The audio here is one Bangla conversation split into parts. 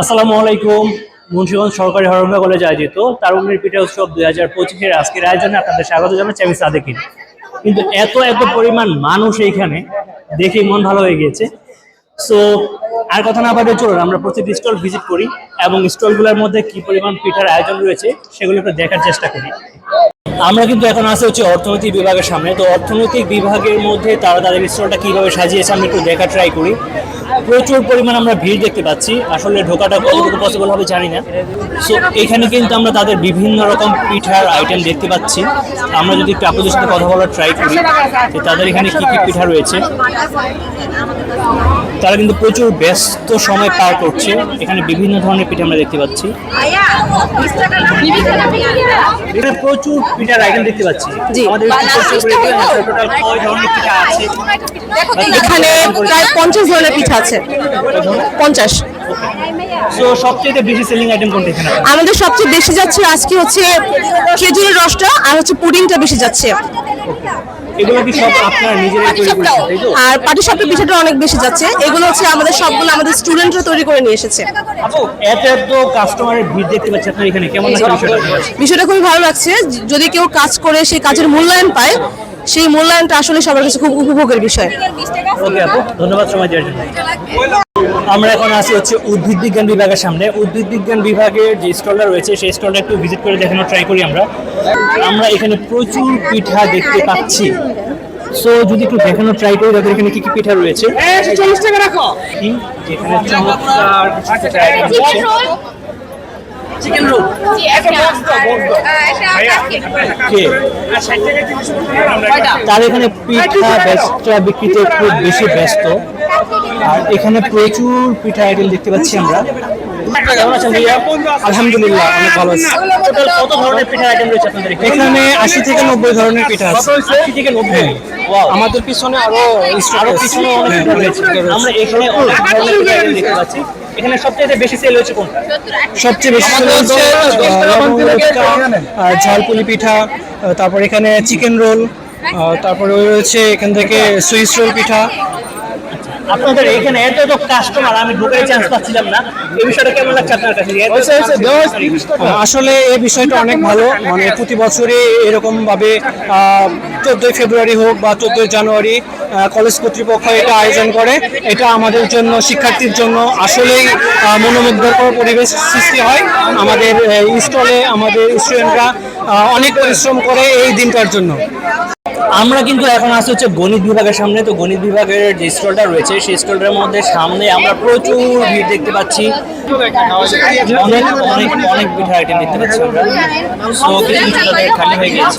আসসালামু আলাইকুম। মুন্সিগঞ্জ সরকারি হরঙ্গা কলেজে আয়োজিত তারুণ্যের পিঠা উৎসব দুই হাজার পঁচিশের আজকের আয়োজনে আপনাদের স্বাগত জানাচ্ছি আমি সাদেকিন। কিন্তু এত এত পরিমাণ মানুষ এইখানে, দেখে মন ভালো হয়ে গিয়েছে। সো আর কথা না বাদে চলুন, আমরা প্রতিটি স্টল ভিজিট করি এবং স্টলগুলোর মধ্যে কি পরিমাণ পিঠার আয়োজন রয়েছে সেগুলো একটু দেখার চেষ্টা করি। আমরা কিন্তু এখন আছে হচ্ছে অর্থনৈতিক বিভাগের সামনে। তো অর্থনৈতিক বিভাগের মধ্যে তারা তাদের স্টলটা কীভাবে সাজিয়েছে, আমরা একটু দেখা ট্রাই করি। প্রচুর পরিমাণ আমরা ভিড় দেখতে পাচ্ছি। আসলে ঢোকাটা কতটুকু পসিবল হবে জানি না। সো এখানে কিন্তু আমরা তাদের বিভিন্ন রকম পিঠার আইটেম দেখতে পাচ্ছি। আমরা যদি একটু আপনাদের সাথে কথা বলার ট্রাই করি, যে তাদের এখানে কি কি পিঠা রয়েছে। তারা কিন্তু প্রচুর ব্যস্ত সময় পার করছে। এখানে বিভিন্ন ধরনের পিঠা আমরা দেখতে পাচ্ছি। এখানে প্রচুর পিঠার আইটেম দেখতে পাচ্ছি আমাদের টোটাল কয় ধরনের পিঠা আছে এখানে প্রায় পঞ্চাশ ধরনের পিঠা আছে পঞ্চাশ সো সবচেয়ে বেশি সেলিং আইটেম কোনটা এখানে আমাদের সবচেয়ে বেশি যাচ্ছে আজকে হচ্ছে খেজুরের রসটা আর হচ্ছে পুডিংটা বেশি যাচ্ছে এগুলো কি সব আপনারা নিজেরাই তৈরি করেছেন তাই তো? আর পাটিসাপটা পিঠাটা অনেক বেশি যাচ্ছে। এগুলো হচ্ছে আমাদের সবগুলো আমাদের স্টুডেন্টরা তৈরি করে নিয়ে এসেছে। আপু এত এত কাস্টমারের ভিড় দেখতে পাচ্ছি আপনার এখানে। কেমন লাগছে বিষয়টা? বিষয়টা খুবই ভালো লাগছে। যদি কেউ কাজ করে সেই কাজের মূল্যায়ন পায় সেই মূল্যায়নটা আসলে সবার কাছে খুব উপভোগের বিষয়। ওকে আপু ধন্যবাদ সময় দেওয়ার জন্য। আমরা এখন আছি হচ্ছে উদ্ভিদ বিজ্ঞান বিভাগের সামনে উদ্ভিদ বিজ্ঞান বিভাগের যে স্টলটা রয়েছে সেই স্টলটা একটু ভিজিট করে দেখানোর ট্রাই করি আমরা আমরা এখানে প্রচুর পিঠা দেখতে পাচ্ছি সো যদি একটু দেখানোর ট্রাই করি তাদের এখানে কি কি পিঠা রয়েছে? যেখানে চমৎকার। চিকেন রোল তার এখানে পিঠা ব্যস্তা বিক্রিতে খুব বেশি ব্যস্ত আর এখানে প্রচুর পিঠা আইটেম দেখতে পাচ্ছি আমরা। কেমন আছেন ভাইয়া আলহামদুলিল্লাহ অনেক ভালো আছি। টোটাল কত ধরনের পিঠা আইটেম রয়েছে আপনাদের এখানে? আশি থেকে নব্বই ধরনের পিঠা আছে। আশি থেকে নব্বই। আমাদের পিছনে আরও আরও পিছনে অনেক পিঠা রয়েছে। আমরা এখানে অনেক ধরনের পিঠা item দেখতে পাচ্ছি। এখানে সবচেয়ে বেশি সেল হচ্ছে কোনটা? সবচেয়ে বেশি সেল হচ্ছে ঝালপুলি পিঠা তারপর এখানে চিকেন রোল তারপরে রয়েছে এখান থেকে সুইস রোল পিঠা আপনাদের এখানে এত এত কাস্টমার আমি ঢোকার চান্স পাচ্ছিলাম না। এই বিষয়টা কেমন লাগছে আপনার কাছে? আসলে এই বিষয়টা অনেক ভালো। মানে প্রতি বছরই এরকম ভাবে চোদ্দই ফেব্রুয়ারি হোক বা চোদ্দই জানুয়ারি কলেজ কর্তৃপক্ষ এটা আয়োজন করে। এটা আমাদের জন্য শিক্ষার্থীর জন্য আসলেই মনোমুগ্ধকর পরিবেশ সৃষ্টি হয়। আমাদের স্টলে আমাদের স্টুডেন্টরা অনেক পরিশ্রম করে এই দিনটার জন্য। আমরা কিন্তু এখন আছি হচ্ছে গণিত বিভাগের সামনে। তো গণিত বিভাগের যে স্টলটা রয়েছে, সেই স্টলটার মধ্যে সামনে আমরা প্রচুর ভিড় দেখতে পাচ্ছি। অনেক অনেক অনেক পিঠা আইটেম দেখতে পাচ্ছি আমরা। সো কিছু খালি হয়ে গেছে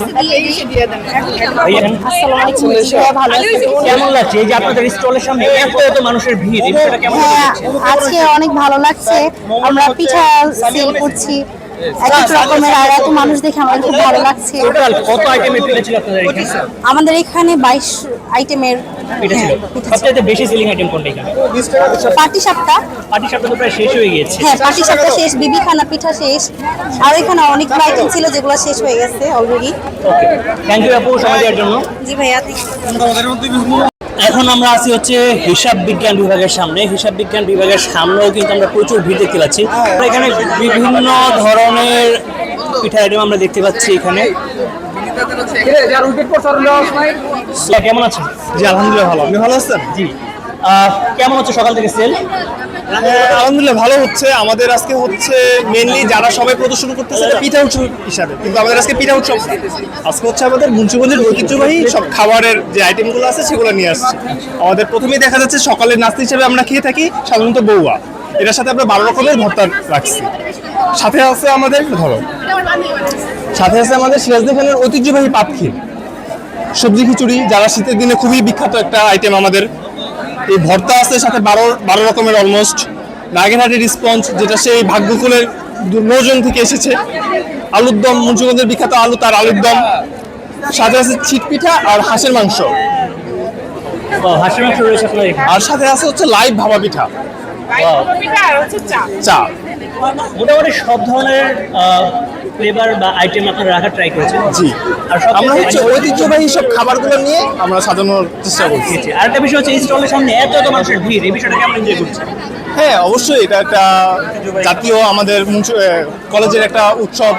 কেমন লাগছে? এই যে আপনাদের স্টলের সামনে এত এত মানুষের ভিড়, এই কেমন হ্যাঁ আজকে অনেক ভালো লাগছে। আমরা পিঠা সেল করছি। এক এক রকমের আর এত মানুষ দেখে আমাদের খুব ভালো লাগছে। টোটাল কত আইটেমের পিঠা ছিল আপনাদের এখানে? আমাদের এখানে বাইশ আইটেমের পিঠা ছিল। সবচেয়ে বেশি সেলিং আইটেম কোনটা এখানে? পাটি সাপটা। পাটি সাপটা তো প্রায় শেষ হয়ে গিয়েছে। হ্যাঁ পাটি সাপটা শেষ বিবি খানা পিঠা শেষ। আর এখানে অনেক আইটেম ছিল যেগুলো শেষ হয়ে গেছে অলরেডি ওকে থ্যাংক ইউ আপু সময় দেওয়ার জন্য। জি ভাইয়া এখন আমরা আছি হচ্ছে হিসাব বিজ্ঞান বিভাগের সামনে। হিসাব বিজ্ঞান বিভাগের সামনেও কিন্তু আমরা প্রচুর ভিড় দেখতে পাচ্ছি। এখানে বিভিন্ন ধরনের পিঠা আইটেম আমরা দেখতে পাচ্ছি এখানে। কেমন আছেন? জি আলহামদুলিল্লাহ ভালো। আপনি ভালো আছেন? জি। কেমন হচ্ছে সকাল থেকে সেল আলহামদুলিল্লাহ, ভালো হচ্ছে। আমাদের আজকে হচ্ছে মেনলি যারা সবাই প্রদর্শন করতেছে পিঠা উৎসব হিসাবে। কিন্তু আমাদের আজকে পিঠা উৎসব আজকে হচ্ছে আমাদের মুন্সিগঞ্জের ঐতিহ্যবাহী সব খাবারের যে আইটেমগুলো আছে, সেগুলো নিয়ে আসছে। আমাদের প্রথমেই দেখা যাচ্ছে, সকালের নাস্তা হিসেবে আমরা খেয়ে থাকি সাধারণত বউয়া এটার সাথে আমরা বারো রকমের ভর্তা রাখছি। সাথে আছে আমাদের, ধরো, সাথে আছে আমাদের সিরাজদি খানের ঐতিহ্যবাহী পাতখি সবজি খিচুড়ি, যারা শীতের দিনে খুবই বিখ্যাত একটা আইটেম আমাদের এই ভর্তা আছে সাথে বারো বারো রকমের অলমোস্ট নাগেরহাটের স্পঞ্জ যেটা সেই ভাগ্যকুলের নজন থেকে এসেছে। আলুর দম মুন্সিগঞ্জের বিখ্যাত আলু তার আলুর দম। সাথে আছে ছিট পিঠা আর হাঁসের মাংস। আর সাথে আছে হচ্ছে লাইভ ভাবা পিঠা. চা। মোটামুটি সব ধরনের ফ্লেভার বা আইটেম আপনারা রাখার ট্রাই করেছেন। জি। আর সব আমরা হচ্ছে ঐতিহ্যবাহী সব খাবারগুলো নিয়ে আমরা সাজানোর চেষ্টা করছি। আর একটা বিষয় হচ্ছে এই স্টলের সামনে এত এত মানুষের ভিড় এই বিষয়টা কেমন এনজয় করছেন হ্যাঁ অবশ্যই এটা একটা জাতীয় আমাদের কলেজের একটা উৎসব।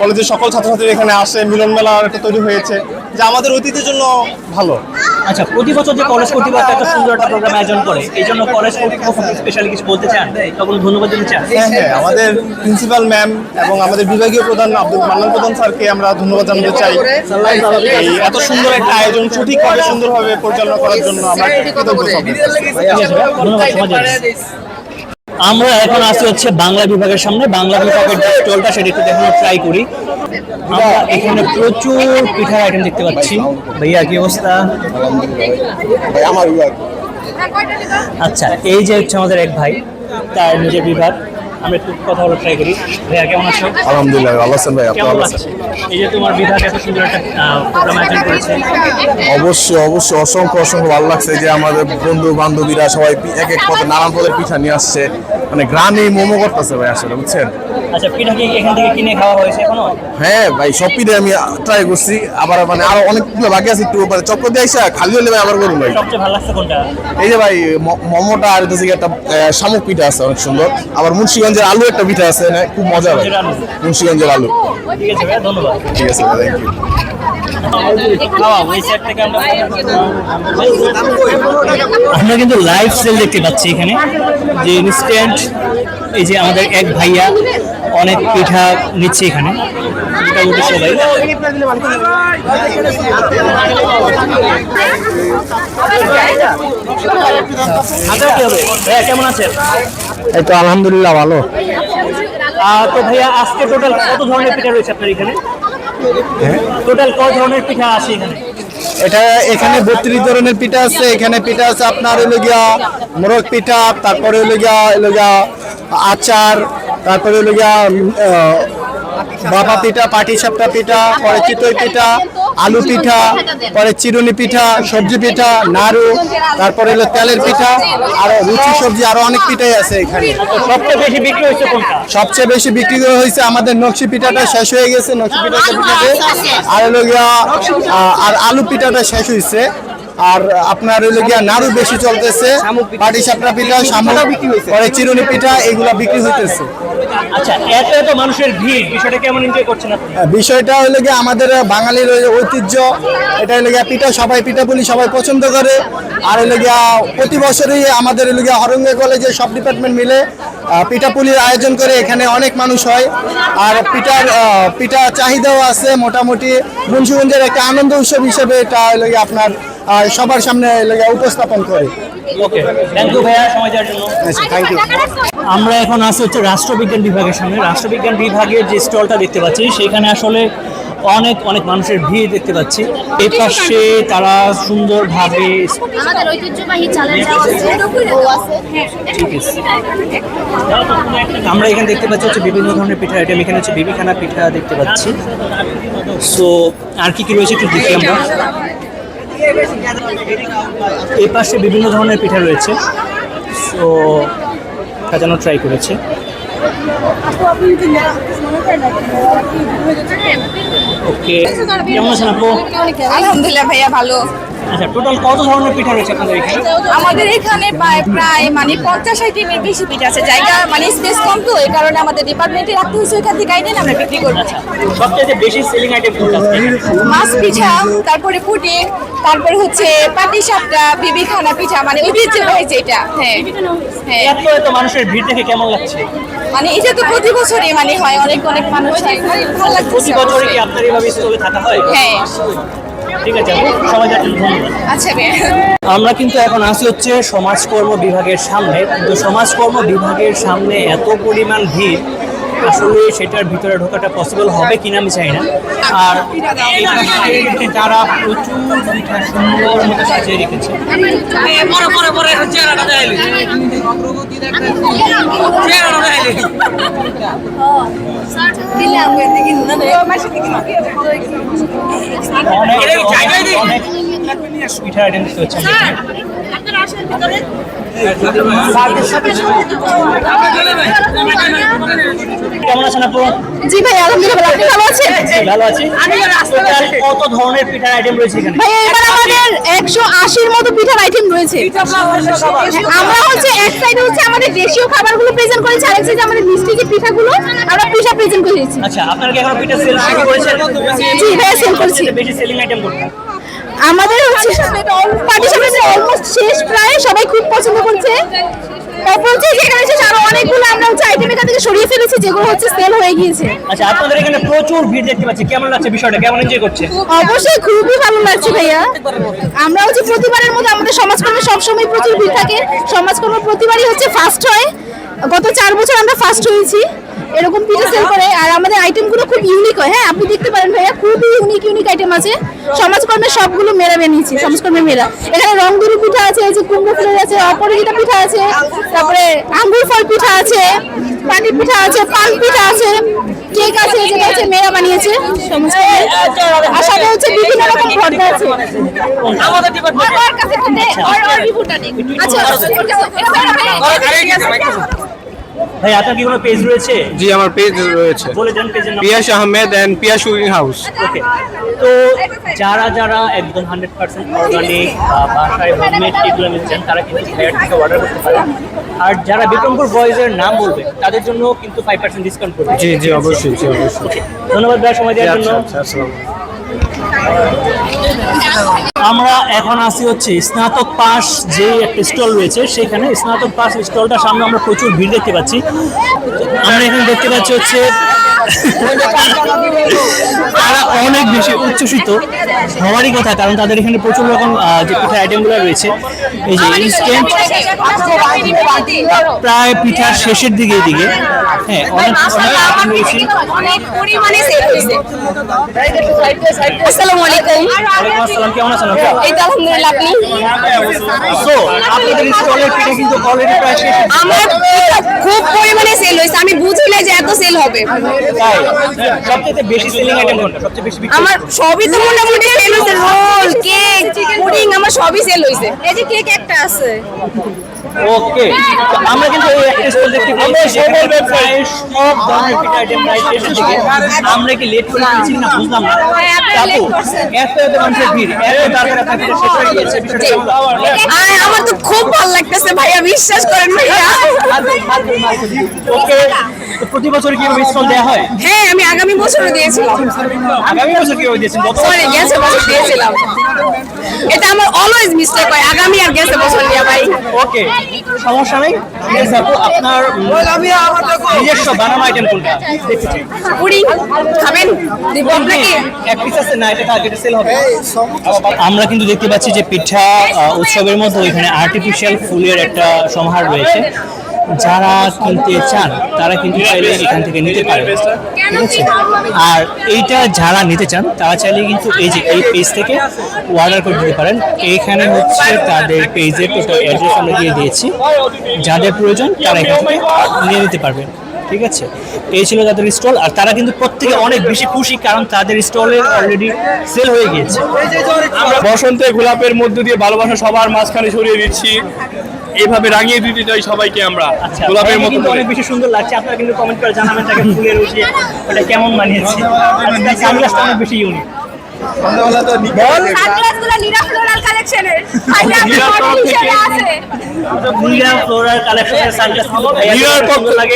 কলেজের সকল ছাত্রছাত্রী এখানে আসে মিলন মেলা একটা তৈরি হয়েছে যা আমাদের ঐতিহ্যের জন্য ভালো। আচ্ছা প্রতি বছর যে কলেজ কর্তৃপক্ষ একটা সুন্দর একটা প্রোগ্রাম আয়োজন করে এই জন্য কলেজ কর্তৃপক্ষ স্পেশালি কিছু বলতে চান? তখন ধন্যবাদ দিতে চান। হ্যাঁ হ্যাঁ আমাদের প্রিন্সিপাল ম্যাম এবং আমাদের বিভাগীয় প্রধান আব্দুল মান্নান প্রধান স্যারকে আমরা ধন্যবাদ জানাতে চাই। এই এত সুন্দর একটা আয়োজন সঠিকভাবে সুন্দরভাবে পরিচালনা করার জন্য আমরা কৃতজ্ঞ ধন্যবাদ আমরা এখন আসি হচ্ছে বাংলা বিভাগের সামনে। বাংলা বিভাগের যে স্টলটা সেটা একটু দেখানোর ট্রাই করি। আমরা এখানে প্রচুর পিঠার আইটেম দেখতে পাচ্ছি। ভাইয়া কি অবস্থা? আচ্ছা এই যে হচ্ছে আমাদের এক ভাই তার নিজের বিভাগ। আমরা একটু কথা বলার ট্রাই করি। ভাইয়া কেমন আছো? আলহামদুলিল্লাহ ভালো আছেন ভাই কেমন লাগছে এই যে তোমার এত সুন্দর একটা প্রোগ্রাম আয়োজন করেছে। অবশ্যই অবশ্যই অসংখ্য অসংখ্য ভালো লাগছে যে আমাদের বন্ধু বান্ধবীরা সবাই এক এক পথে নানান পদের পিঠা নিয়ে আসছে। মানে গ্রামে মোমো করতেছে ভাই আসলে বুঝছেন? আচ্ছা পিঠা কি এখান থেকে কিনে খাওয়া হয়েছে এখনও? হ্যাঁ ভাই সব পিঠে আমি ট্রাই করছি। আবার মানে আরও অনেকগুলো বাকি আছে একটু মানে চক্কর দিয়ে আইসা খালি হলে ভাই আবার করুন ভাই সবচেয়ে ভালো লাগছে কোনটা? এই যে ভাই মোমোটা আর হচ্ছে একটা শামুক পিঠা আছে অনেক সুন্দর। আবার মুন্সিগঞ্জের আলু একটা পিঠা আছে হ্যাঁ, খুব মজা ভাই। মুন্সিগঞ্জের আলু। ঠিক আছে ভাইয়া ধন্যবাদ। ঠিক আছে থ্যাংক ইউ আমরা কিন্তু লাইভ সেল দেখতে পাচ্ছি এখানে। যে ইনস্ট্যান্ট এই যে আমাদের এক ভাইয়া অনেক পিঠা নিচ্ছে এখানে। মোটামুটি সবাই। কেমন আছেন? এই তো আলহামদুলিল্লাহ ভালো। তো ভাইয়া আজকে টোটাল কত ধরনের পিঠা রয়েছে আপনার এখানে? টোটাল কত ধরনের পিঠা আছে এখানে? এটা এখানে বত্রিশ ধরনের পিঠা আছে, এখানে পিঠা আছে আপনার হলো গিয়া মোরগ পিঠা, তারপরে হলো গিয়া হলো গিয়া আচার, তারপরে হলো গিয়া বাবা পিঠা পাটি সাপটা পিঠা পরে চিতই পিঠা আলু পিঠা পরে চিরুনি পিঠা সবজি পিঠা নাড়ু তারপরে হলো তেলের পিঠা আর রুচি সবজি আরও অনেক পিঠাই আছে এখানে। সবচেয়ে বেশি বিক্রি হয়েছে কোনটা? সবচেয়ে বেশি বিক্রি হয়েছে আমাদের নকশি পিঠাটা শেষ হয়ে গেছে নকশি পিঠাটা পিঠাতে আর হলো গিয়া আর আলু পিঠাটা শেষ হয়েছে। আর আপনার গিয়া নাড়ু বেশি চলতেছে পাটি সাপটা পিঠা শামুক পরে চিরুনি পিঠা এগুলা বিক্রি হইতেছে। আচ্ছা এত এত মানুষের ভিড় বিষয়টা কেমন এনজয় করছেন আপনি? বিষয়টা হলো গিয়ে আমাদের বাঙালির ঐতিহ্য এটা হলো গিয়া পিঠা সবাই পিঠা বলি সবাই পছন্দ করে। আর হলো গিয়া প্রতি বছরই আমাদের হলো গিয়া হরঙ্গে কলেজে সব ডিপার্টমেন্ট মিলে আহ, পিঠাপুলির আয়োজন করে এখানে অনেক মানুষ হয়। আর পিঠার পিঠা চাহিদাও আছে মোটামুটি মুন্সিগঞ্জের একটা আনন্দ উৎসব হিসেবে এটা গিয়ে আপনার সবার সামনে উপস্থাপন করে। ওকে থ্যাংক ইউ ভাইয়া সময় দেওয়ার জন্য। থ্যাংক ইউ আমরা এখন আছি হচ্ছে রাষ্ট্রবিজ্ঞান বিভাগের সামনে। রাষ্ট্রবিজ্ঞান বিভাগের যে স্টলটা দেখতে পাচ্ছি সেখানে আসলে অনেক অনেক মানুষের ভিড় দেখতে পাচ্ছি। এই পাশে তারা সুন্দরভাবে আমাদের ঐতিহ্যবাহী ঠিক আছে। আমরা এখানে দেখতে পাচ্ছি হচ্ছে বিভিন্ন ধরনের পিঠা আইটেম এখানে হচ্ছে বিবিখানা পিঠা দেখতে পাচ্ছি। সো আর কি কি রয়েছে একটু দেখি আমরা। এই পাশে বিভিন্ন ধরনের পিঠা রয়েছে সো সাজানো ট্রাই করেছে। ওকে কেমন আছেন আপু? আলহামদুলিল্লাহ ভাইয়া, ভালো। আচ্ছা টোটাল কত ধরনের পিঠা রয়েছে আপনাদের এখানে? আমাদের এখানে প্রায় প্রায় মানে পঞ্চাশ আইটেমের বেশি পিঠা আছে। জায়গা মানে স্পেস কম তো এই কারণে আমাদের ডিপার্টমেন্টে রাখতে হয়েছে ওইখান থেকে আইটেন আমরা বিক্রি করব। আচ্ছা সবচেয়ে বেশি সেলিং আইটেম কোনটা মাছ পিঠা তারপরে পুডিং তারপরে হচ্ছে পাটি সাপটা বিবিখানা পিঠা মানে ঐতিহ্যবাহী যেটা হ্যাঁ হ্যাঁ। এত এত মানুষের ভিড় দেখে কেমন লাগছে? মানে এটা তো প্রতি বছরই মানে হয় অনেক অনেক মানুষ প্রতি লাগতেছে বছরে কি আপনার এইভাবে স্টলে থাকা হয়? হ্যাঁ। ঠিক আছে সবাই আচ্ছা আমরা কিন্তু এখন আসি হচ্ছে সমাজকর্ম বিভাগের সামনে। কিন্তু সমাজকর্ম বিভাগের সামনে এত পরিমাণ ভিড় আসলে সেটার ভিতরে ঢোকাটা পসিবল হবে কিনা আমি চাই না। আর তারা প্রচুর পিঠা সুন্দর মতো সাজিয়ে রেখেছে। অনেক অনেক পিঠা আইটেম হচ্ছে কেমন আছেন আপু? জি ভাই আলহামদুলিল্লাহ আপনি ভালো আছেন? জি, ভালো আছি। কত ধরনের পিঠার আইটেম রয়েছে এখানে? ভাই এবার আমাদের একশো আশির মতো পিঠার আইটেম রয়েছে। আমরা হচ্ছে এক সাইডে হচ্ছে আমাদের দেশীয় খাবারগুলো প্রেজেন্ট করেছি আরেক সাইডে আমাদের মিষ্টি যে পিঠাগুলো আমরা পিঠা প্রেজেন্ট করেছি। আচ্ছা আপনারা কি এখনও পিঠা সেল শুরু করেছেন? জি ভাইয়া সেল করছি। বেশি সেলিং আইটেম কোনটা আমাদের হচ্ছে পার্টি সামনে অলমোস্ট শেষ প্রায় সবাই খুব পছন্দ করছে। তারপর হচ্ছে যেখানে শেষ আরও অনেকগুলো আমরা হচ্ছে আইটেম এখান থেকে সরিয়ে ফেলেছি যেগুলো হচ্ছে সেল হয়ে গিয়েছে। আচ্ছা আপনাদের এখানে প্রচুর ভিড় দেখতে পাচ্ছি। কেমন লাগছে বিষয়টা? কেমন এনজয় করছে? অবশ্যই খুবই ভালো লাগছে ভাইয়া। আমরা হচ্ছে প্রতিবারের মতো আমাদের সমাজকর্মে সবসময় প্রচুর ভিড় থাকে। সমাজকর্ম প্রতিবারই হচ্ছে ফার্স্ট হয়। গত চার বছর আমরা ফার্স্ট হয়েছি। এরকম পিঠা সেল করে আর আমাদের আইটেমগুলো খুব ইউনিক হয়। হ্যাঁ আপনি দেখতে পারেন ভাইয়া খুবই ইউনিক ইউনিক আইটেম আছে। সমাজকর্মের সবগুলো মেরা বানিয়েছি সমাজকর্মের মেরা। এখানে রংদুরি পিঠা আছে এই যে কুমড়ো ফুলের আছে অপরাজিতা পিঠা আছে তারপরে আঙ্গুর ফল পিঠা আছে পাটি পিঠা আছে পান পিঠা আছে কেক আছে যেটা হচ্ছে মেয়েরা বানিয়েছে। সমাজকর্মের আর সাথে হচ্ছে বিভিন্ন রকম ভর্তা আছে। আচ্ছা, ভাই, আপনার কি কোনো পেজ রয়েছে? জি আমার পেজ রয়েছে। বলে দেন পেজের নাম। Piyas Ahmed and Piyas cooking house. Okay তো যারা যারা একদম হান্ড্রেড পার্সেন্ট অর্গানিক বাসায় হোমমেড এগুলো নিচ্ছেন তারা কিন্তু ভাইয়ার থেকে অর্ডার করতে পারেন। আর যারা বিক্রমপুর বয়েজের নাম বলবে তাদের জন্য কিন্তু ফাইভ পার্সেন্ট ডিসকাউন্ট করবে। জি জি অবশ্যই জি অবশ্যই। ধন্যবাদ ভাই সময় দেওয়ার জন্য। আচ্ছা আচ্ছা আমরা এখন আসি হচ্ছে স্নাতক পাস যে একটা স্টল রয়েছে, সেখানে স্নাতক পাস স্টলটার সামনে আমরা প্রচুর ভিড় দেখতে পাচ্ছি। আমরা এখানে দেখতে পাচ্ছি হচ্ছে তারা অনেক বেশি উচ্ছ্বসিত হওয়ারই কথা, কারণ তাদের এখানে প্রচুর রকম যে পিঠা আইটেমগুলো রয়েছে এই যে ইনস্ট্যান্ট প্রায় পিঠার শেষের দিকে দিকে হ্যাঁ অনেক অনেক পরিমাণে সেল হয়েছে। আসসালামু আলাইকুম। আসসালাম কেমন আছেন এই তো আলহামদুলিল্লাহ আপনি? সো আপনাদের স্টলের পিঠা কিন্তু অলরেডি প্রায় শেষ আমার খুব পরিমাণে সেল হয়েছে। আমি বুঝি না যে এত সেল হবে। সবচেয়ে বেশি সেলিং আইটেম কোনটা? সবচেয়ে বেশি আমার সবই তো মোটামুটি সেল হয়েছে। রোল কেক পুডিং আমার সবই সেল হয়েছে। এই যে কেক একটা আছে। ওকে আমরা কিন্তু এই একটা স্টল দেখতে পাচ্ছি যেখানে প্রায় সব ধরনের পিঠা আইটেম প্রায় শেষের দিকে আমরা কি লেট করে ফেলছি না বুঝলাম না। হ্যাঁ, আপু এত এত মানুষের ভিড় এত তাড়াতাড়ি আপনার পিঠা শেষ হয়ে আমার তো খুব ভালো লাগতেছে ভাইয়া বিশ্বাস করেন ভাইয়া। ওকে প্রতি বছর কি স্টল দেওয়া হয়? হ্যাঁ আমি আগামী বছরও দিয়েছিলাম। আগামী বছর কীভাবে দিয়েছেন? গত গেছে বছর দিয়েছিলাম। এটা আমার অলওয়েজ মিস্টেক হয় আগামী আর ভাই। ওকে সমস্যা নেই। ঠিক আছে আপু আপনার নিজস্ব বানানো আইটেম কোনটা? পুরি খাবেন? এক পিস আছে না এটা টার্গেটে সেল হবে আমরা কিন্তু দেখতে পাচ্ছি যে পিঠা উৎসবের মধ্যে এখানে আর্টিফিশিয়াল ফুলের একটা সমাহার রয়েছে। যারা কিনতে চান তারা কিন্তু চাইলে এখান থেকে নিতে পারে ঠিক আছে? আর এইটা যারা নিতে চান তারা চাইলে কিন্তু এই যে এই পেজ থেকে অর্ডার করে দিতে পারেন। এইখানে হচ্ছে তাদের পেজের টোটাল অ্যাড্রেস আমরা দিয়ে দিয়েছি। যাদের প্রয়োজন তারা এখান থেকে নিয়ে নিতে পারবেন ঠিক আছে? এই ছিল তাদের স্টল আর তারা কিন্তু প্রত্যেকে অনেক বেশি খুশি কারণ তাদের স্টলে অলরেডি সেল হয়ে গিয়েছে। আমরা বসন্তে গোলাপের মধ্য দিয়ে ভালোবাসা সবার মাঝখানে ছড়িয়ে দিচ্ছি। এইভাবে রাঙিয়ে দিতে চাই সবাইকে আমরা আচ্ছা গোলাপের মতো কিন্তু অনেক বেশি সুন্দর লাগছে আপনারা কিন্তু কমেন্ট করে জানাবেন তাকে ফুলের উঠে ওটা কেমন মানিয়েছে সানগ্লাসটা অনেক বেশি ইউনিক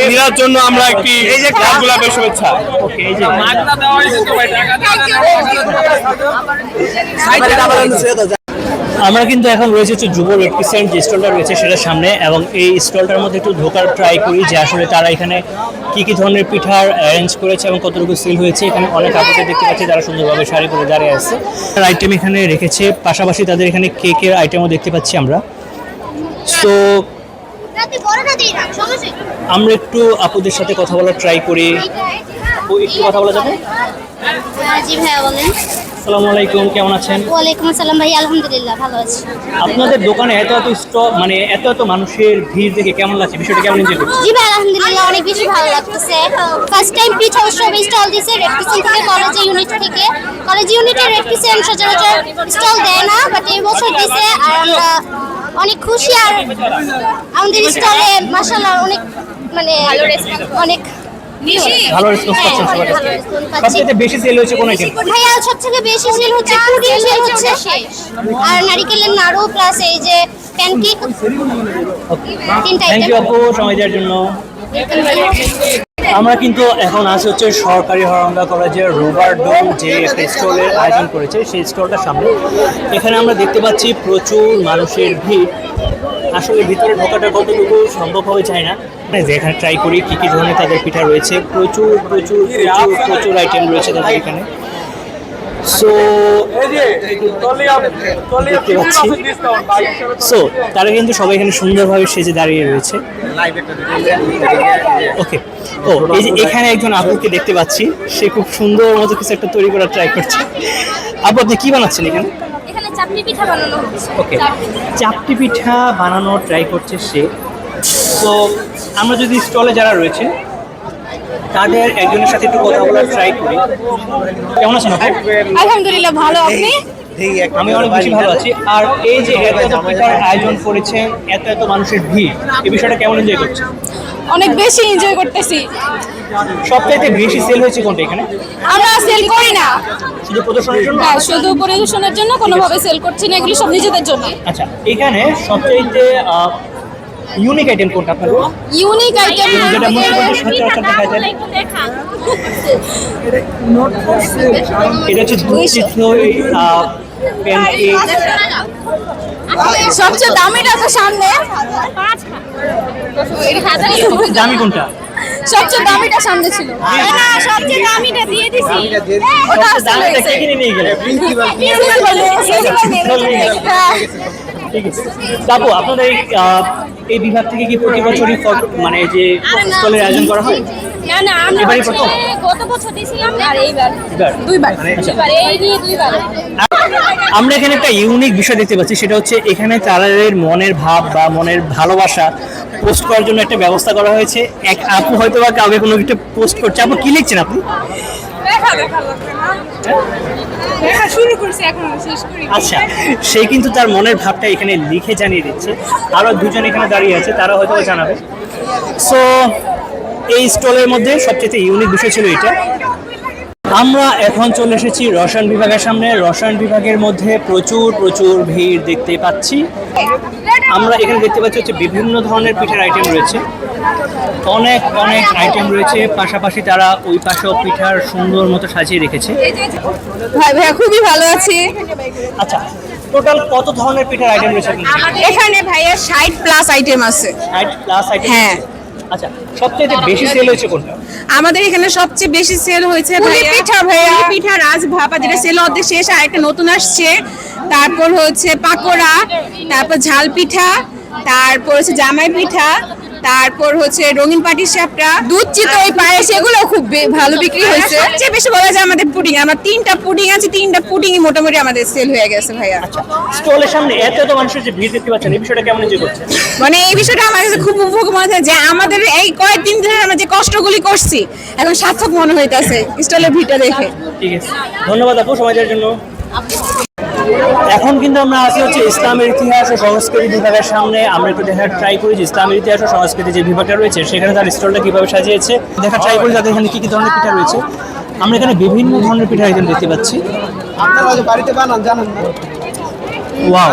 নীরার জন্য আমরা একটি গোলাপের শুভেচ্ছা ওকে এই যে আমরা কিন্তু এখন রয়েছে হচ্ছে যুব রেপ্রেজেন্ট যে স্টলটা রয়েছে সেটার সামনে এবং এই স্টলটার মধ্যে একটু ঢোকার ট্রাই করি যে আসলে তারা এখানে কি কি ধরনের পিঠার অ্যারেঞ্জ করেছে এবং কতটুকু সেল হয়েছে। এখানে অনেক আপুকে দেখতে পাচ্ছি, তারা সুন্দরভাবে শাড়ি পরে দাঁড়িয়ে আছে। আইটেম এখানে রেখেছে। পাশাপাশি তাদের এখানে কেকের আইটেমও দেখতে পাচ্ছি আমরা। সমস্যা আমরা একটু আপুদের সাথে কথা বলার ট্রাই করি। একটু কথা বলা যাবে? জি ভাইয়া বলেন। আসসালামু আলাইকুম কেমন আছেন? ওয়ালাইকুম আসসালাম ভাই আলহামদুলিল্লাহ ভালো আছি। আপনাদের দোকানে এত এত স্টক মানে এত এত মানুষের ভিড় দেখে কেমন লাগছে? বিষয়টা কেমন এনজয় করছেন? জি ভাই আলহামদুলিল্লাহ অনেক বেশি ভালো লাগতেছে। ফার্স্ট টাইম পিঠা উৎসবে স্টল দিছে রেডপিসেন্ট থেকে কলেজ ইউনিট থেকে। কলেজ ইউনিটের রেডপিসেন্ট সচরাচর স্টল দেয় না বাট এই বছর দিছে আর আমরা অনেক খুশি আর আমাদের স্টলে মাসাল্লাহ অনেক মানে অনেক ভালো রেসপন্স পাচ্ছেন সবার কাছ থেকে সবচেয়ে বেশি সেল হয়েছে কোন আইটেম ভাইয়া সব থেকে বেশি সেল হচ্ছে পুডিং সেল হচ্ছে। আর নারকেলের নাড়ু প্লাস এই যে প্যানকেক তিনটা থ্যাংক ইউ আপু সময় দেওয়ার জন্য। আমরা কিন্তু এখন আছি হচ্ছে সরকারি হরঙ্গা কলেজের রোবার ডোম, যে একটা স্টলের আয়োজন করেছে, সেই স্টলটার সামনে। এখানে আমরা দেখতে পাচ্ছি প্রচুর মানুষের ভিড়। আসলে ভিতরে ঢোকাটা কতটুকু সম্ভব হবে চাই না। এখানে ট্রাই করি, কী কী ধরনের তাদের পিঠা রয়েছে, প্রচুর প্রচুর প্রচুর প্রচুর আইটেম রয়েছে তাদের এখানে। সো দেখতে পাচ্ছি সো তারা কিন্তু সবাই এখানে সুন্দরভাবে সেজে দাঁড়িয়ে রয়েছে। ওকে ও এই যে এখানে একজন আপুকে দেখতে পাচ্ছি। সে খুব সুন্দর মতো কিছু একটা তৈরি করার ট্রাই করছে। আপু আপনি কি বানাচ্ছেন এখানে? এখানে পিঠা বানানো ওকে চাপটি পিঠা। বানানোর ট্রাই করছে সে। তো আমরা যদি স্টলে যারা রয়েছে তাদের একজনের সাথে একটু কথা বলার ট্রাই করি। কেমন আছেন আলহামদুলিল্লাহ ভালো। আপনি? আমি অনেক বেশি ভালো আছি। আর এই যে এত এত পিঠার আয়োজন করেছেন এত এত মানুষের ভিড় এই বিষয়টা কেমন এনজয় করছে অনেক বেশি এনজয় করতেছি। সবচাইতে বেশি সেল হয়েছে কোনটা এখানে? আমরা সেল করি না। শুধু প্রদর্শনের জন্য? হ্যাঁ, শুধু পরিবেশনের জন্য কোনোভাবে সেল করছি না এগুলো সব নিজেদের জন্য। আচ্ছা এখানে সবচাইতে ইউনিক আইটেম কোনটা আপনার ইউনিক আইটেম যেটা মুখ্যমন্ত্রী সচরাচর দেখা যায়। এটা হচ্ছে দুধ চিত্র প্যানকেক সবচেয়ে দামিটা তো সামনে। দামি কোনটা? সবচেয়ে দামিটা সামনে ছিল। না সবচেয়ে দামিটা দিয়ে দিছি। ওটা দামিটা কে কিনে নিয়ে গেলেন। ঠিক আছে। তারপর আপনাদের এই, বিভাগ থেকে কি প্রতি বছরই মানে যে স্টলের আয়োজন করা হয়? না না আমরা এবারই হচ্ছে প্রথম? গত বছর দিয়েছিলাম আর এইবার। এবার? দুইবার। আচ্ছা। এই নিয়ে দুইবার। আমরা এখানে একটা ইউনিক বিষয় দেখতে পাচ্ছি সেটা হচ্ছে এখানে তাদের মনের ভাব বা মনের ভালোবাসা পোস্ট করার জন্য একটা ব্যবস্থা করা হয়েছে। এক আপু হয়তো বা কাউকে কোনো একটা পোস্ট করছে আপু কি লিখছেন আপনি? দেখা দেখা আচ্ছা সে কিন্তু তার মনের ভাবটা এখানে লিখে জানিয়ে দিচ্ছে। আরও দুজন এখানে দাঁড়িয়ে আছে, তারা হয়তো জানাবে। সো এই স্টলের মধ্যে সবচেয়ে ইউনিক বিষয় ছিল এটা। আমরা এখন চলে এসেছি রসায়ন বিভাগের সামনে। রসায়ন বিভাগের মধ্যে প্রচুর প্রচুর ভিড় দেখতে পাচ্ছি। আমরা এখানে দেখতে পাচ্ছি হচ্ছে বিভিন্ন ধরনের পিঠার আইটেম রয়েছে। অনেক অনেক আইটেম রয়েছে। পাশাপাশি তারা ওই পাশেও পিঠার সুন্দর মতো সাজিয়ে রেখেছে। ভাই ভাইয়া খুবই ভালো আছি। আচ্ছা টোটাল কত ধরনের পিঠার আইটেম রয়েছে এখানে? ভাইয়া ষাট প্লাস আইটেম আছে। ষাট প্লাস আইটেম হ্যাঁ। আচ্ছা সবচেয়ে বেশি সেল হয়েছে কোনটা? আমাদের এখানে সবচেয়ে বেশি সেল হয়েছে ভাইয়া পিঠা ভাইয়া। পিঠা রাজ ভাপা যেটা সেল অর্ধেক শেষ আর একটা নতুন আসছে। তারপর হচ্ছে পাকোড়া তারপর ঝাল পিঠা তারপর হচ্ছে জামাই পিঠা তারপর হচ্ছে রঙিন পাটির সাপটা দুধ চিতই পায়েস এগুলো খুব ভালো বিক্রি হয়েছে। সবচেয়ে বেশি বলা যায় আমাদের পুডিং আমার তিনটা পুডিং আছে তিনটা পুডিংই মোটামুটি আমাদের সেল হয়ে গেছে ভাইয়া। আচ্ছা স্টলের সামনে এত এত মানুষের যে ভিড় দেখতে পাচ্ছেন এই বিষয়টা কেমন এনজয় করছেন? মানে এই বিষয়টা আমার কাছে খুব উপভোগ মনে হয় যে আমাদের এই কয়েকদিন ধরে আমরা যে কষ্টগুলি করছি এখন সার্থক মনে হইতাছে স্টলের ভিড়টা দেখে। ঠিক আছে। ধন্যবাদ আপু সময় দেওয়ার জন্য। এখন কিন্তু আমরা আছি হচ্ছে ইসলামের ইতিহাস ও সংস্কৃতি বিভাগের সামনে। আমরা একটু দেখার ট্রাই করি যে ইসলামের ইতিহাস ও সংস্কৃতি যে বিভাগটা রয়েছে সেখানে তার স্টলটা কীভাবে সাজিয়েছে। দেখার ট্রাই করি তাদের এখানে কি কি ধরনের পিঠা রয়েছে। আমরা এখানে বিভিন্ন ধরনের পিঠা আইটেম দেখতে পাচ্ছি। ওয়াও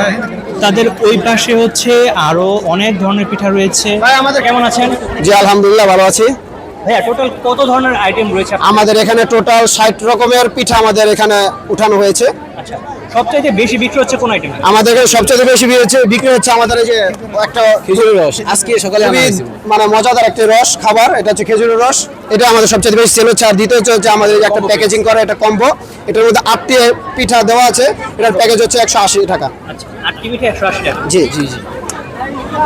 তাদের ওই পাশে হচ্ছে আরও অনেক ধরনের পিঠা রয়েছে। আমাদের কেমন আছেন? জি আলহামদুলিল্লাহ ভালো আছি। হ্যাঁ টোটাল কত ধরনের আইটেম রয়েছে আমাদের এখানে টোটাল ষাট রকমের পিঠা আমাদের এখানে উঠানো হয়েছে। আচ্ছা। সবচাইতে বেশি বিক্রি হচ্ছে কোন আইটেম আমাদের এখানে সবচেয়ে বেশি বিক্রি হচ্ছে বিক্রি হচ্ছে আমাদের এই যে একটা খেজুরের রস। আজকে সকালে মানে মজাদার একটা রস খাবার এটা হচ্ছে খেজুরের রস। এটা আমাদের সবচেয়ে বেশি সেল হচ্ছে আর দ্বিতীয় হচ্ছে আমাদের একটা প্যাকেজিং করা এটা কম্বো এটার মধ্যে আটটি পিঠা দেওয়া আছে এটার প্যাকেজ হচ্ছে একশো আশি টাকা। আচ্ছা আটটি মিঠে একশো আশি টাকা। জি জি জি।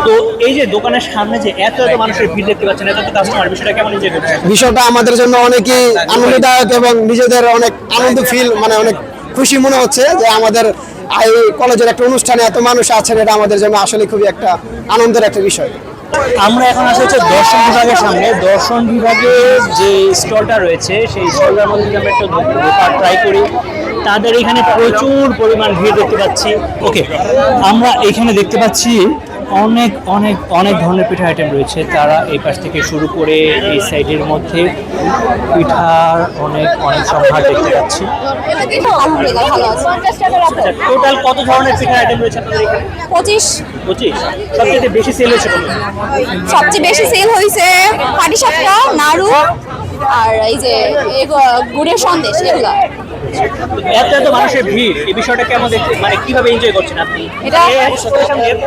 তো এই যে দোকানের সামনে যে এত এত মানুষের ভিড় দেখতে পাচ্ছেন এত এত কাস্টমার বিষয়টা কেমন এনজয় করছে বিষয়টা আমাদের জন্য অনেকই আনন্দদায়ক এবং নিজেদের অনেক আনন্দ ফিল মানে অনেক খুশি মনে হচ্ছে যে আমাদের এই কলেজের একটা অনুষ্ঠানে এত মানুষ আছেন, এটা আমাদের জন্য আসলে খুবই একটা আনন্দের একটা বিষয়। আমরা এখন আসি হচ্ছে দর্শন বিভাগের সামনে। দর্শন বিভাগের যে স্টলটা রয়েছে, সেই স্টলটার মধ্যে আমরা একটু ট্রাই করি। তাদের এখানে প্রচুর পরিমাণ ভিড় দেখতে পাচ্ছি। ওকে আমরা এখানে দেখতে পাচ্ছি অনেক অনেক অনেক ধরনের পিঠা আইটেম রয়েছে। তারা এই পাশ থেকে শুরু করে এই সাইডের মধ্যে পিঠার অনেক অনেক সম্ভার দেখতে পাচ্ছি। টোটাল কত ধরনের পিঠা আইটেম রয়েছে আপনাদের এখানে? পঁচিশ। পঁচিশ। সবচেয়ে বেশি সেল হয়েছে সবচেয়ে বেশি সেল হয়েছে পাটিসাপটা নাড়ু আর এই যে গুড়ের সন্দেশ এগুলা। এত এত মানুষের ভিড় এই বিষয়টা কেমন দেখতে মানে কীভাবে এনজয় করছেন আপনি? এটা-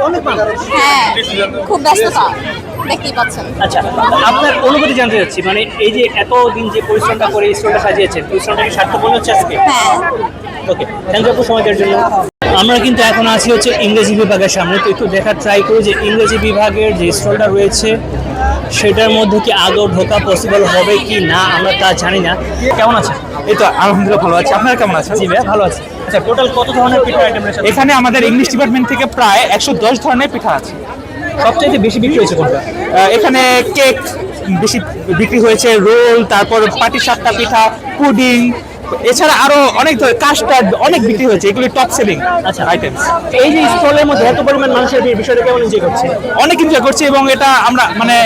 অনেক মানুষ। হ্যাঁ খুব ব্যস্ততা দেখতেই পাচ্ছেন। আচ্ছা আপনার অনুভূতি জানতে চাচ্ছি মানে এই যে এত দিন যে পরিশ্রমটা করে স্টলটা সাজিয়েছেন পরিশ্রমটা কি সার্থক মনে হচ্ছে আজকে? হ্যাঁ। ওকে থ্যাংক ইউ সময় দেওয়ার জন্য আমরা কিন্তু এখন আছি হচ্ছে ইংরেজি বিভাগের সামনে তো একটু দেখার ট্রাই করি যে ইংরেজি বিভাগের যে স্টলটা রয়েছে সেটার মধ্যে কি আদৌ ঢোকা পসিবল হবে কি না আমরা তা জানি না। কেমন আছে এই তো আলহামদুলিল্লাহ ভালো আছি। আপনারা কেমন আছেন? জি ভাইয়া ভালো আছে। আচ্ছা টোটাল কত ধরনের পিঠা আইটেম রয়েছে? এখানে আমাদের ইংলিশ ডিপার্টমেন্ট থেকে প্রায় একশো দশ ধরনের পিঠা আছে। সবচেয়ে বেশি বিক্রি হয়েছে কোনটা? এখানে কেক বেশি বিক্রি হয়েছে রোল তারপর পাটি সাতটা পিঠা পুডিং এছাড়া আরও অনেক ধরনের কাস্টার্ড অনেক বিক্রি হয়েছে এগুলি টপ সেলিং আচ্ছা। আইটেমস এই যে স্টলের মধ্যে এত পরিমাণ মানুষের ভিড় বিষয়টা কেমন এনজয় করছে? অনেক এনজয় করছি এবং এটা আমরা মানে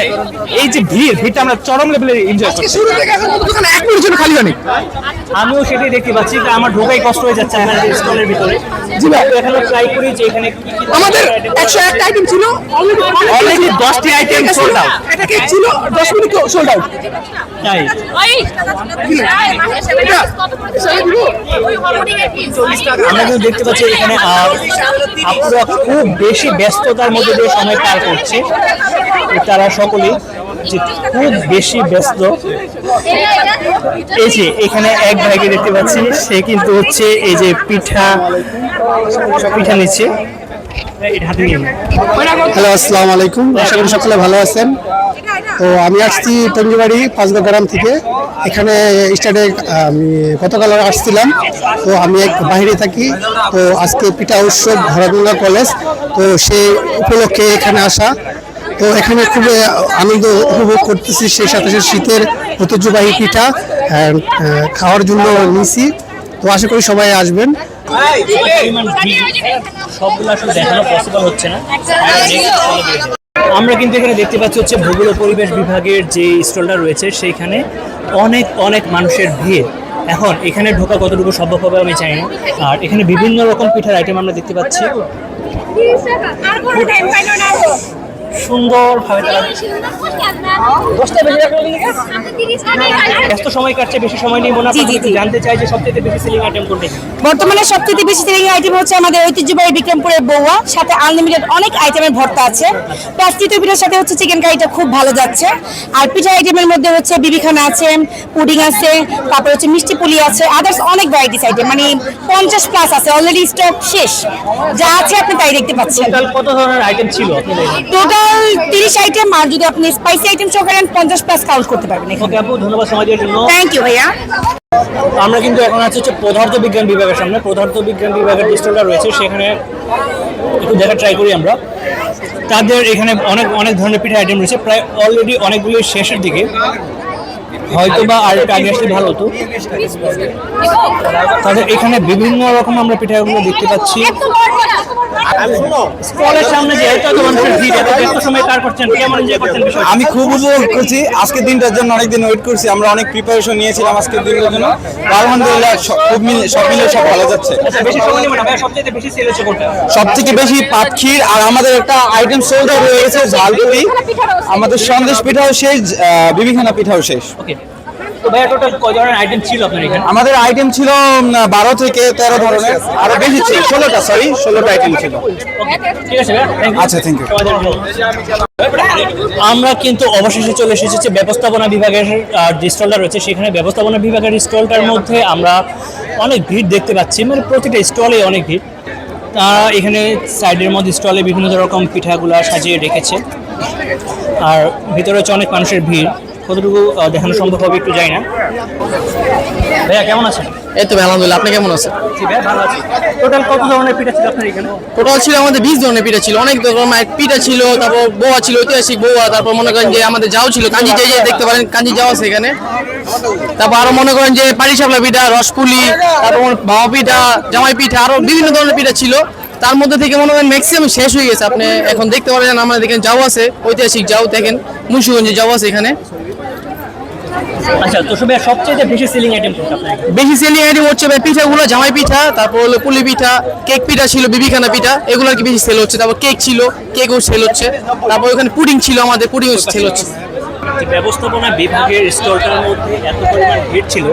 এই যে ভিড় ভিড়টা আমরা চরম লেভেলে এনজয় করছি। শুরু থেকে এখন দোকানে এক মিনিট জন্য খালি হয়নি। আমিও সেটাই দেখতে পাচ্ছি যে আমার ঢোকাই কষ্ট হয়ে যাচ্ছে আপনার স্টলের ভিতরে। জি ভাই। তো এখানে ট্রাই করি যে এখানে কি কি আমাদের আইটেম ছিল। অলরেডি আইটেম সোল্ড আউট এটা কেক ছিল? দশ মিনিট সোল্ড আউট তাই। আমরা কিন্তু দেখতে পাচ্ছি এখানে আপুরা খুব বেশি ব্যস্ততার মধ্যে দিয়ে সময় পার করছে। তারা সকলেই যে খুব বেশি ব্যস্ত। এই যে এখানে এক ভাইকে দেখতে পাচ্ছি সে কিন্তু হচ্ছে এই যে পিঠা নিচ্ছে। হ্যালো, আসসালামু আলাইকুম। আশা করি সকলে ভালো আছেন। তো আমি আসছি টঙ্গিবাড়ি পাঁচগা গ্রাম থেকে। এখানে স্টার্টে আমি গতকাল আসছিলাম। তো আমি এক বাইরে থাকি। তো আজকে পিঠা উৎসব ভরাগঙ্গা কলেজ। তো সেই উপলক্ষে এখানে আসা। তো এখানে খুব আনন্দ উপভোগ করতেছি। সেই সাথে সাথে শীতের ঐতিহ্যবাহী পিঠা খাওয়ার জন্য নিছি। তো আশা করি সবাই আসবেন। সবগুলো আসলে দেখানো পসিবল হচ্ছে না। আমরা কিন্তু এখানে দেখতে পাচ্ছি হচ্ছে ভূগোল পরিবেশ বিভাগের যে স্টলটা রয়েছে সেইখানে অনেক অনেক মানুষের ভিড়। এখন এখানে ঢোকা কতটুকু সম্ভব হবে আমি জানি না। আর এখানে বিভিন্ন রকম পিঠার আইটেম আমরা দেখতে পাচ্ছি। সুন্দরভাবে তারা দশটা বেজে রাখল ব্যস্ত সময় কাটছে বেশি সময় নেই মনে। জানতে চাই যে সবথেকে বেশি সেলিং আইটেম কোনটা। বর্তমানে সবচেয়ে বেশি সেলিং আইটেম হচ্ছে আমাদের ঐতিহ্যবাহী বিক্রমপুরের বৌয়া সাথে আনলিমিটেড অনেক আইটেমের ভর্তা আছে। প্লাস পিঠার সাথে হচ্ছে চিকেন কারিটা খুব ভালো যাচ্ছে। আর পিঠা আইটেমের মধ্যে হচ্ছে বিবিখানা আছে পুডিং আছে তারপর হচ্ছে মিষ্টি পুলি আছে আদার্স অনেক ভ্যারাইটিস আইটেম মানে পঞ্চাশ প্লাস আছে অলরেডি স্টক শেষ। যা আছে আপনি তাই দেখতে পাচ্ছেন। কত ধরনের আইটেম ছিল? এখানে? টোটাল তিরিশ আইটেম আর যদি আপনি স্পাইসি আইটেম সহ করেন পঞ্চাশ প্লাস কাউন্ট করতে পারবেন ওকে আপু ধন্যবাদ সময় দেওয়ার জন্য। থ্যাংক ইউ ভাইয়া। আমরা কিন্তু এখন আছি হচ্ছে পদার্থ বিজ্ঞান বিভাগের সামনে। পদার্থ বিজ্ঞান বিভাগের যে স্টলটা রয়েছে সেখানে একটু দেখা ট্রাই করি আমরা। তাদের এখানে অনেক অনেক ধরনের পিঠা আইটেম রয়েছে। প্রায় অলরেডি অনেকগুলি শেষের দিকে। হয়তো বা আর একটু আগে আসলে ভালো হতো। তাদের এখানে বিভিন্ন রকম আমরা পিঠাগুলো দেখতে পাচ্ছি। সামনে যে এত এত মানুষের ভিড় এত ব্যস্ত সময় পার করছেন কেমন এনজয় করছেন আমি খুব উপভোগ করছি আজকের দিনটার জন্য অনেকদিন ওয়েট করছি। আমরা অনেক প্রিপারেশন নিয়েছিলাম আজকের দিনটার জন্য। আলহামদুলিল্লাহ সব- খুব মিলে সব মিলে সব ভালো যাচ্ছে। আচ্ছা সব থেকে বেশি পাটক্ষীর আর আমাদের একটা আইটেম আউট হয়ে গেছে ঝালপুরি। আমাদের সন্দেশ পিঠাও শেষ বিবিখানা পিঠাও শেষ। ওকে। তো ভাইয়া টোটাল কয় ধরনের আইটেম ছিল আপনার এখানে? আমাদের আইটেম ছিল বারো থেকে তেরো ধরনের। আরও বেশি ছিল ষোলোটা সরি ষোলোটা আইটেম ছিল। ঠিক আছে থ্যাংক ইউ আচ্ছা থ্যাংক ইউ আমরা কিন্তু অবশেষে চলে এসেছি যে ব্যবস্থাপনা বিভাগের যে স্টলটা রয়েছে সেখানে ব্যবস্থাপনা বিভাগের স্টলটার মধ্যে আমরা অনেক ভিড় দেখতে পাচ্ছি। মানে প্রতিটা স্টলে অনেক ভিড়। তারা এখানে সাইডের মধ্যে স্টলে বিভিন্ন রকম পিঠাগুলা সাজিয়ে রেখেছে। আর ভিতরে হচ্ছে অনেক মানুষের ভিড়। কতটুকু দেখানো সম্ভব হবে একটু জানি না। ভাইয়া কেমন আছেন? এই তো আলহামদুলিল্লাহ। আপনি কেমন আছেন? ভালো আছি। টোটাল কত ধরনের পিঠা ছিল আপনার এখানে? টোটাল ছিল আমাদের বিশ ধরনের পিঠা ছিল। অনেক ধরনের পিঠা ছিল তারপর বোয়া ছিল ঐতিহাসিক বোয়া তারপর মনে করেন যে আমাদের যাও ছিল। কাঞ্জি যে যে দেখতে পারেন কাঞ্জি যাও আছে এখানে। তারপর আরও মনে করেন যে পারিসাপলা পিঠা রসপুলি তারপর ভাওয়া পিঠা জামাই পিঠা আরও বিভিন্ন ধরনের পিঠা ছিল। তার মধ্যে থেকে মনে করেন ম্যাক্সিমাম শেষ হয়ে গেছে। আপনি এখন দেখতে পারেন আমাদের দেখেন যাও আছে ঐতিহাসিক যাও দেখেন মুন্সিগঞ্জে যাও আছে এখানে। আচ্ছা তো সবাই সবচেয়ে বেশি সেলিং আইটেম? বেশি সেলিং আইটেম হচ্ছে ভাই পিঠাগুলো জামাই পিঠা তারপর হলো পুলি পিঠা কেক পিঠা ছিল বিবিখানা পিঠা এগুলো আর কি বেশি সেল হচ্ছে। তারপর কেক ছিল কেকও সেল হচ্ছে। তারপর ওখানে পুডিং ছিল আমাদের পুডিং সেল হচ্ছে। যে ব্যবস্থাপনা বিভাগের স্টলটার মধ্যে এত পরিমাণ ভিড় ছিল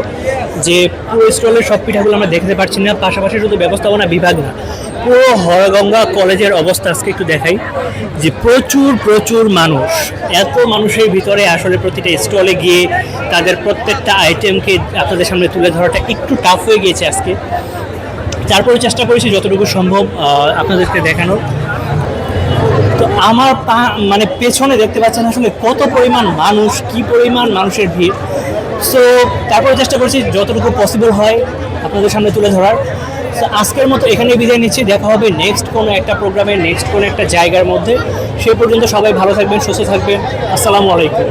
যে পুরো স্টলের সব পিঠাগুলো আমরা দেখতে পাচ্ছি না পাশাপাশি শুধু ব্যবস্থাপনা বিভাগ না পুরো হরগঙ্গা কলেজের অবস্থা আজকে একটু দেখাই, যে প্রচুর প্রচুর মানুষ, এত মানুষের ভিতরে আসলে প্রতিটা স্টলে গিয়ে তাদের প্রত্যেকটা আইটেমকে আপনাদের সামনে তুলে ধরাটা একটু টাফ হয়ে গিয়েছে আজকে। তারপরে চেষ্টা করেছি যতটুকু সম্ভব আপনাদেরকে দেখানোর। তো আমার পা- মানে পেছনে দেখতে পাচ্ছেন আসলে কত পরিমাণ মানুষ, কি পরিমাণ মানুষের ভিড়। সো তারপরে চেষ্টা করছি যতটুকু পসিবল হয় আপনাদের সামনে তুলে ধরার। আজকের মতো এখানে বিদায় নিচ্ছি। দেখা হবে নেক্সট কোনো একটা প্রোগ্রামে নেক্সট কোনো একটা জায়গার মধ্যে। সেই পর্যন্ত সবাই ভালো থাকবেন, সুস্থ থাকবেন। আসসালামু আলাইকুম।